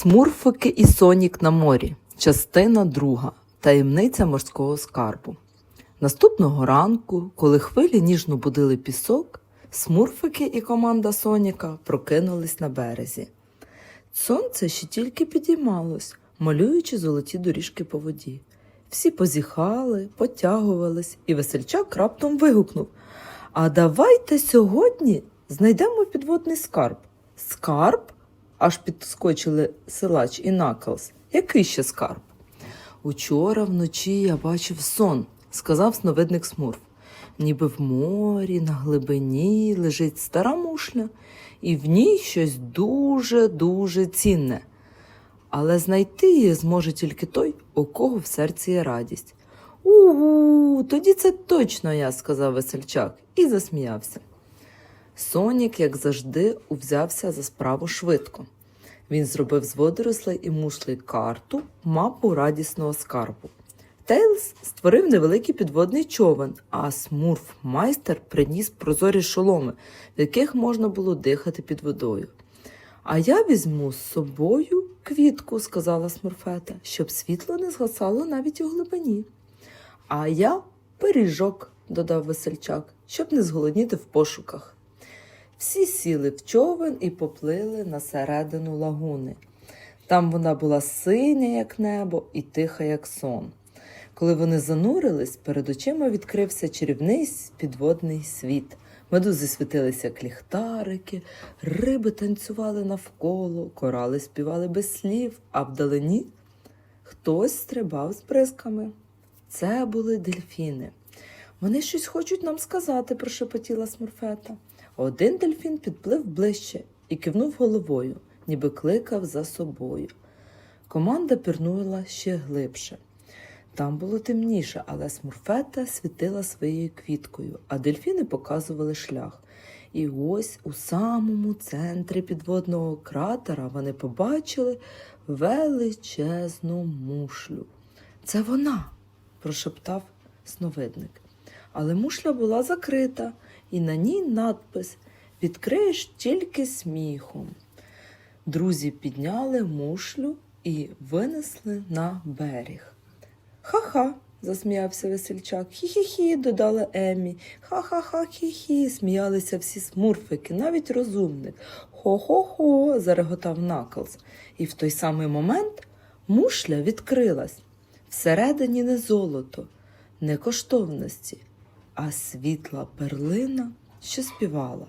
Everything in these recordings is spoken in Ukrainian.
Смурфики і Сонік на морі. Частина друга. Таємниця морського скарбу. Наступного ранку, коли хвилі ніжно будили пісок, смурфики і команда Соніка прокинулись на березі. Сонце ще тільки підіймалось, малюючи золоті доріжки по воді. Всі позіхали, потягувались, і весельчак раптом вигукнув: А давайте сьогодні знайдемо підводний скарб. Скарб? Аж підскочили силач і Наклз. Який ще скарб? Учора вночі я бачив сон, сказав сновидник Смурф. Ніби в морі на глибині лежить стара мушля, і в ній щось дуже-дуже цінне. Але знайти її зможе тільки той, у кого в серці є радість. Угу, тоді це точно я, сказав весельчак і засміявся. Сонік, як завжди, увзявся за справу швидко. Він зробив з водорослей і мушлей карту, мапу радісного скарбу. Тейлз створив невеликий підводний човен, а смурф майстер приніс прозорі шоломи, в яких можна було дихати під водою. А я візьму з собою квітку, сказала смурфета, щоб світло не згасало навіть у глибині. А я пиріжок, додав весельчак, щоб не зголодніти в пошуках. Всі сіли в човен і поплили на середину лагуни. Там вона була синя, як небо, і тиха, як сон. Коли вони занурились, перед очима відкрився чарівний підводний світ. Медузи світилися як ліхтарики, риби танцювали навколо, корали співали без слів, а вдалині хтось стрибав з бризками. Це були дельфіни. Вони щось хочуть нам сказати, прошепотіла смурфета. Один дельфін підплив ближче і кивнув головою, ніби кликав за собою. Команда пірнула ще глибше. Там було темніше, але смурфета світила своєю квіткою, а дельфіни показували шлях. І ось у самому центрі підводного кратера вони побачили величезну мушлю. Це вона, прошептав сновидник. Але мушля була закрита, і на ній надпис Відкриєш тільки сміхом. Друзі підняли мушлю і винесли на берег. Ха-ха, засміявся весельчак. Хі-хі-хі, додала Емі. Ха-ха-ха, хі-хі, сміялися всі смурфики, навіть розумник. Хо-хо-хо, зареготав Наклз. І в той самий момент мушля відкрилась. Всередині не золото, не коштовності, а світла перлина, що співала.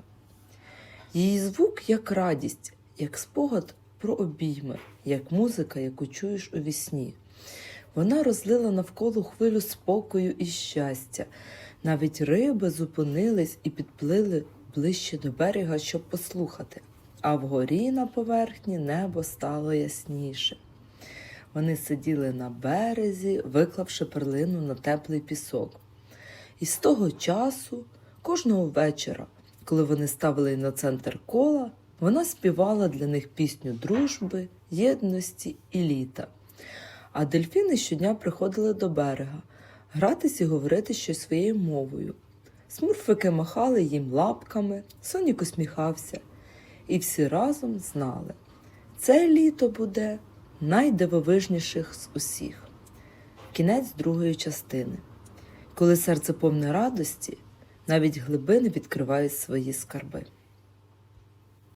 Її звук як радість, як спогад про обійми, як музика, яку чуєш у вісні. Вона розлила навколо хвилю спокою і щастя. Навіть риби зупинились і підплили ближче до берега, щоб послухати, а вгорі на поверхні небо стало ясніше. Вони сиділи на березі, виклавши перлину на теплий пісок. І з того часу, кожного вечора, коли вони ставили на центр кола, вона співала для них пісню дружби, єдності і літа. А дельфіни щодня приходили до берега, гратись і говорити щось своєю мовою. Смурфики махали їм лапками, сонік усміхався, і всі разом знали, це літо буде найдивовижніших з усіх. Кінець другої частини. Коли серце повне радості, навіть глибини відкривають свої скарби.